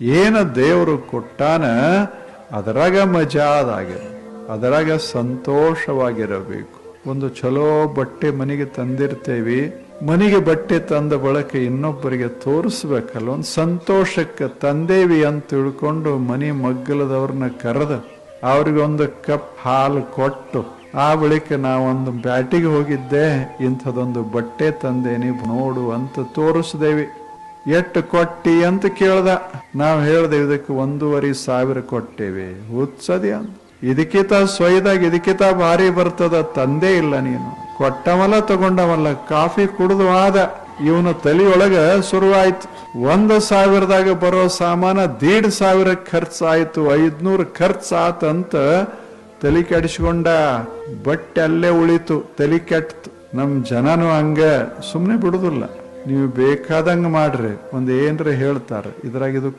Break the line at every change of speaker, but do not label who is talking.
ಏನ ದೇವರು ಕೊಟ್ಟಾನ, ಅದರಾಗ ಮಜಾದಾಗಿರ ಅದರಾಗ ಸಂತೋಷವಾಗಿರಬೇಕು. ಒಂದು ಚಲೋ ಬಟ್ಟೆ ಮನೆಗೆ ತಂದಿರ್ತೇವಿ, ಮನೆಗೆ ಬಟ್ಟೆ ತಂದ ಬಳಕ ಇನ್ನೊಬ್ಬರಿಗೆ ತೋರಿಸ್ಬೇಕಲ್ಲ, ಒಂದು ಸಂತೋಷಕ್ಕೆ ತಂದೇವಿ ಅಂತ ತಿಳ್ಕೊಂಡು ಮನೆ ಮಗ್ಗಲದವ್ರನ್ನ ಕರೆದು, ಅವ್ರಿಗೊಂದು ಕಪ್ ಹಾಲು ಕೊಟ್ಟು, ಆ ಬಳಿಕ ನಾವೊಂದು ಬ್ಯಾಟಿಗೆ ಹೋಗಿದ್ದೆ, ಇಂಥದೊಂದು ಬಟ್ಟೆ ತಂದೇನಿ, ನೋಡು ಅಂತ ತೋರಿಸ್ದೇವಿ. ಎಷ್ಟು ಕೊಟ್ಟಿ ಅಂತ ಕೇಳ್ದ. ನಾವು ಹೇಳ್ದೆ ಇದಕ್ಕೆ ಒಂದೂವರೆ ಸಾವಿರ ಕೊಟ್ಟೇವೆ. ಹುಚ್ಚದಿ ಅಂತ. ಇದಕ್ಕಿತ ಸೊಯ್ದಾಗ ಇದಕ್ಕಿತ ಭಾರಿ ಬರ್ತದ ತಂದೆ ಇಲ್ಲ ನೀನು. ಕೊಟ್ಟವಲ್ಲ ತಗೊಂಡವಲ್ಲ, ಕಾಫಿ ಕುಡಿದು ಆದ. ಇವನ ತಲೆಯೊಳಗ ಶುರುವಾಯ್ತು. ಒಂದು ಸಾವಿರದಾಗ ಬರೋ ಸಾಮಾನ ದೀಡ್ ಸಾವಿರ ಖರ್ಚಾಯ್ತು, ಐದ್ನೂರು ಅಂತ ತಲೆ ಕೆಡಿಸ್ಕೊಂಡ. ಬಟ್ಟೆ ಅಲ್ಲೇ ಉಳಿತು, ತಲೆ ಕೆಟ್ತು. ನಮ್ ಜನನು ಹಂಗ ಸುಮ್ಮನೆ ಬಿಡುದಿಲ್ಲ. ನೀವು ಬೇಕಾದಂಗೆ ಮಾಡ್ರಿ. ಒಂದು ಏನ್ರ ಹೇಳ್ತಾರೆ. ಇದ್ರಾಗ ಇದು